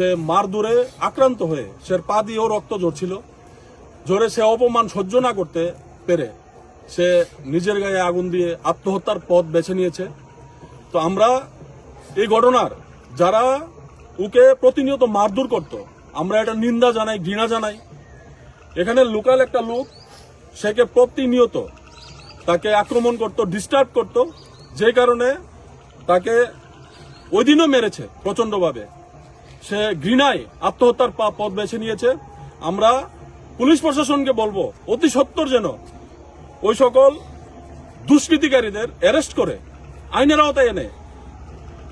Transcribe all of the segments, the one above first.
সে মারদুরে আক্রান্ত হয়ে সে পা দিয়েও রক্ত ঝরছিল। জোরে সে অপমান সহ্য না করতে পেরে সে নিজের গায়ে আগুন দিয়ে আত্মহত্যার পথ বেছে নিয়েছে। তো আমরা এই ঘটনার, যারা ওকে প্রতিনিয়ত মারধর করত, আমরা এটা নিন্দা জানাই, ঘৃণা জানাই। এখানে লোকাল একটা লোক, সেকে প্রতিনিয়ত তাকে আক্রমণ করত ডিস্টার্ব করত, যে কারণে তাকে ওই দিনও মেরেছে প্রচন্ডভাবে সে ঘৃণায় আত্মহত্যার পথ বেছে নিয়েছে। আমরা পুলিশ প্রশাসনকে বলব, অতি সত্তর যেন ওই সকল দুষ্কৃতিকারীদের অ্যারেস্ট করে, আইনের আওতায় এনে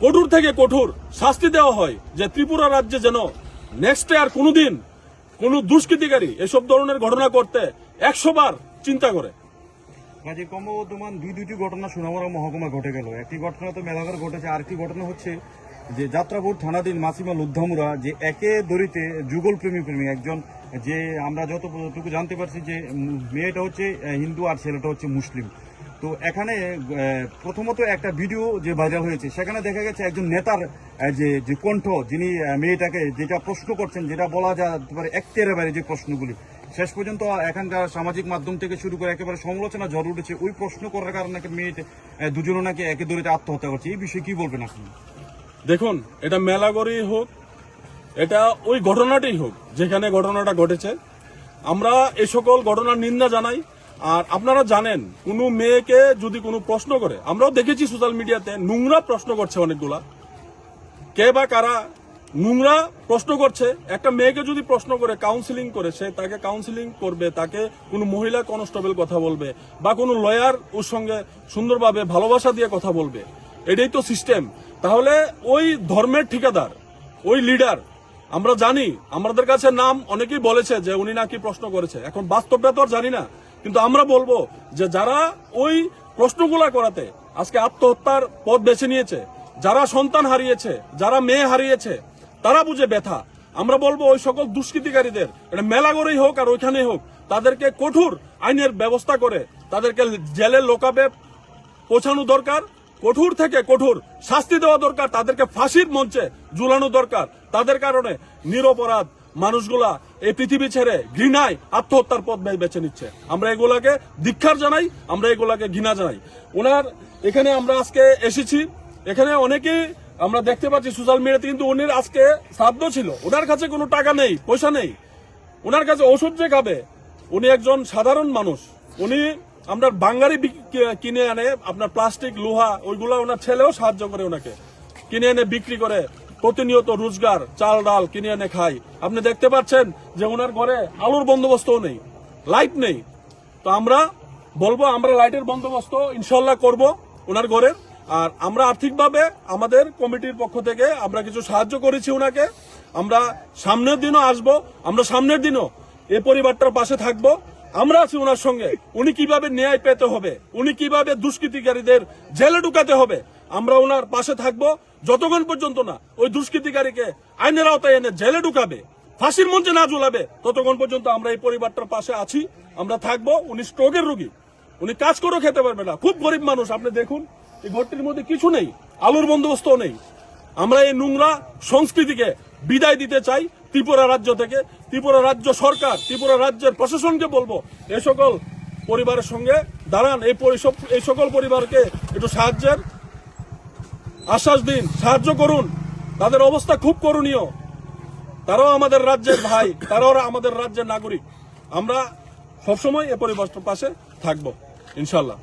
কঠোর থেকে কঠোর শাস্তি দেওয়া হয়, যে ত্রিপুরা রাজ্যে যেন নেক্সট আর কোনোদিন কোন দুষ্কৃতিকারী এসব ধরনের ঘটনা করতে একশো বার চিন্তা করে। কাজে ক্রমবর্ধমান দুই দুইটি ঘটনা সোনামুড়া মহকুমা ঘটে গেল। একটি ঘটনা তো মেলাঘর ঘটেছে, আরেকটি ঘটনা হচ্ছে যে যাত্রাপুর থানাধীন মাসিমাল লুদ্ধামুরা যে একে দড়িতে যুগল প্রেমী প্রেমী একজন যে আমরা যতটুকু জানতে পারছি যে মেয়েটা হচ্ছে হিন্দু আর ছেলেটা হচ্ছে মুসলিম। তো এখানে প্রথমত একটা ভিডিও যে ভাইরাল হয়েছে সেখানে দেখা গেছে একজন নেতার যে যে কণ্ঠ যিনি মেয়েটাকে যেটা প্রশ্ন করছেন যেটা বলা যেতে পারে একটের বাইরে যে প্রশ্নগুলি। শেষ পর্যন্ত এখানকার সামাজিক মাধ্যম থেকে শুরু করে একেবারে সমালোচনা ঝড় উঠেছে ওই প্রশ্ন করার কারণে মেয়েটা আহ, দুজনে নাকি একে দড়িতে আত্মহত্যা করছে। এই বিষয়ে কি বলবেন আপনি? দেখুন, এটা মেলাগড়ই হোক, এটা ওই ঘটনাটাই হোক, যেখানে ঘটনাটা ঘটেছে। আমরা এ সকল ঘটনার নিন্দা জানাই, আর আপনারা জানেন, কোনো মেয়েকে যদি কোনো প্রশ্ন করে, আমরাও দেখেছি সোশ্যাল মিডিয়াতে, নোংরা প্রশ্ন করছে অনেকগুলা। কে বা কারা নোংরা প্রশ্ন করছে, একটা মেয়েকে যদি প্রশ্ন করে কাউন্সিলিং করে, সে তাকে কাউন্সিলিং করবে, তাকে কোনো মহিলা কনস্টেবল কথা বলবে, বা কোনো লয়ার ওর সঙ্গে সুন্দরভাবে ভালোবাসা দিয়ে কথা বলবে, এটাই তো সিস্টেম তাহলে ওই ধর্মের ঠিকাদার, ওই লিডার আমরা জানি, আমাদের কাছে নাম অনেকেই বলেছে যে উনি নাকি প্রশ্ন করেছে। এখন বাস্তবটা তো আর জানি না, কিন্তু আমরা বলব যে যারা ওই প্রশ্নগুলা করাতে আজকে আত্মহত্যার পথ বেছে নিয়েছে, যারা সন্তান হারিয়েছে, যারা মেয়ে হারিয়েছে, তারা বুঝে ব্যথা। আমরা বলব ওই সকল দুষ্কৃতিকারীদের, এটা মেলাগড়েই হোক আর ওইখানেই হোক, তাদেরকে কঠোর আইনের ব্যবস্থা করে তাদেরকে জেলে লোকাবে পৌঁছানো দরকার। কঠোর থেকে কঠোর শাস্তি দেওয়া দরকার, তাদেরকে ফাঁসির মঞ্চে ঝুলানো দরকার। তাদের কারণে নিরপরাধ মানুষগুলা এই পৃথিবী ছেড়ে ঘৃণায় আত্মহত্যার পথ বেছে নিচ্ছে। আমরা এগুলাকে দীক্ষার জানাই, আমরা এগুলাকে ঘৃণা জানাই। ওনার, এখানে আমরা আজকে এসেছি। এখানে অনেকেই আমরা দেখতে পাচ্ছি সোশ্যাল মিডিয়াতে, কিন্তু উনির আজকে শ্রাদ্ধ ছিল। ওনার কাছে কোনো টাকা নেই, পয়সা নেই। ওনার কাছে ওষুধ যে খাবে, উনি একজন সাধারণ মানুষ। উনি আপনার বাঙ্গারি কিনে আনে আপনার প্লাস্টিক, লোহা, ওইগুলা ওনার ছেলেও সাহায্য করে ওনাকে। কিনে এনে বিক্রি করে, প্রতিনিয়ত রোজগার, চাল, ডাল কিনে এনে খাই আপনি দেখতে পাচ্ছেন যে ওনার ঘরে আলোর বন্দোবস্তও নেই, লাইট নেই। তো আমরা বলব, আমরা লাইটের বন্দোবস্ত ইনশাল্লাহ করব ওনার ঘরের। আর আমরা আর্থিকভাবে আমাদের কমিটির পক্ষ থেকে আমরা কিছু সাহায্য করেছি ওনাকে। আমরা সামনের দিনও আসব, আমরা সামনের দিনও এ পরিবারটার পাশে থাকব। আমরা আছি ওনার সঙ্গে। উনি কীভাবে ন্যায় পেতে হবে? উনি কীভাবে দুষ্কৃতিকারীদের জেলে ঢুকাতে হবে? আমরা ওনার পাশে থাকব। যতক্ষণ পর্যন্ত না ওই দুষ্কৃতিকারীকে আইনের আওতায় এনে জেলে ঢুকাবে, ফাঁসির মঞ্চে না ঝুলাবে, ততক্ষণ পর্যন্ত আমরা এই পরিবারটার পাশে আছি। আমরা থাকব। উনি স্ট্রোকের রোগী। উনি কাজ করেও খেতে পারবে না। খুব গরিব মানুষ, আপনি দেখুন, এই ঘরটির মধ্যে কিছু নেই, আলোর বন্দোবস্তও নেই। আমরা এই নোংরা সংস্কৃতিকে বিদায় দিতে চাই। ত্রিপুরা রাজ্য থেকে, ত্রিপুরা রাজ্য সরকার, ত্রিপুরা রাজ্যের প্রশাসনকে বলব, এ সকল পরিবারের সঙ্গে দাঁড়ান, এই এই সকল পরিবারকে একটু সাহায্যের আশ্বাস দিন, সাহায্য করুন। তাদের অবস্থা খুব করণীয়। তারাও আমাদের রাজ্যের ভাই, তারাও আমাদের রাজ্যের নাগরিক। আমরা সবসময় এ পরিবারটার পাশে থাকব ইনশাল্লাহ